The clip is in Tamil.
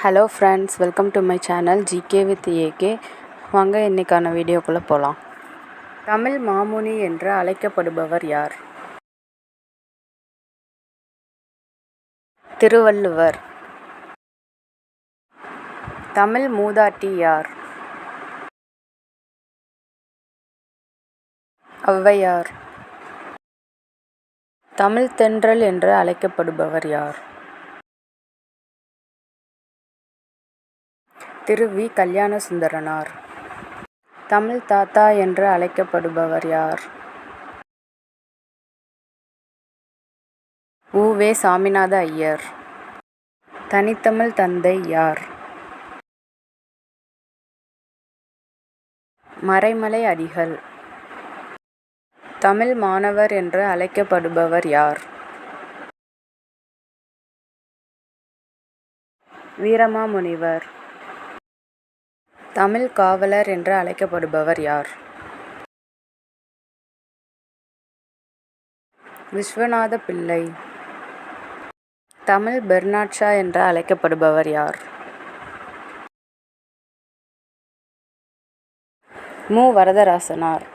Hello friends welcome to my channel GK with AK வாங்க இன்றைக்கான வீடியோக்குள்ளே போகலாம் தமிழ் மாமுனி என்று அழைக்கப்படுபவர் யார்? திருவள்ளுவர். தமிழ் மூதாட்டி யார்? ஔவையார். தமிழ் தென்றல் என்று அழைக்கப்படுபவர் யார்? திரு வி. கல்யாணசுந்தரனார். தமிழ் தாத்தா என்று அழைக்கப்படுபவர் யார்? உ. வே. சாமிநாத ஐயர். தனித்தமிழ் தந்தை யார்? மறைமலை அடிகள். தமிழ் மாணவர் என்று அழைக்கப்படுபவர் யார்? வீரமாமுனிவர். தமிழ் காவலர் என்று அழைக்கப்படுபவர் யார்? விஸ்வநாத பிள்ளை. தமிழ் பெர்னாட்ஷா என்று அழைக்கப்படுபவர் யார்? மு. வரதராசனார்.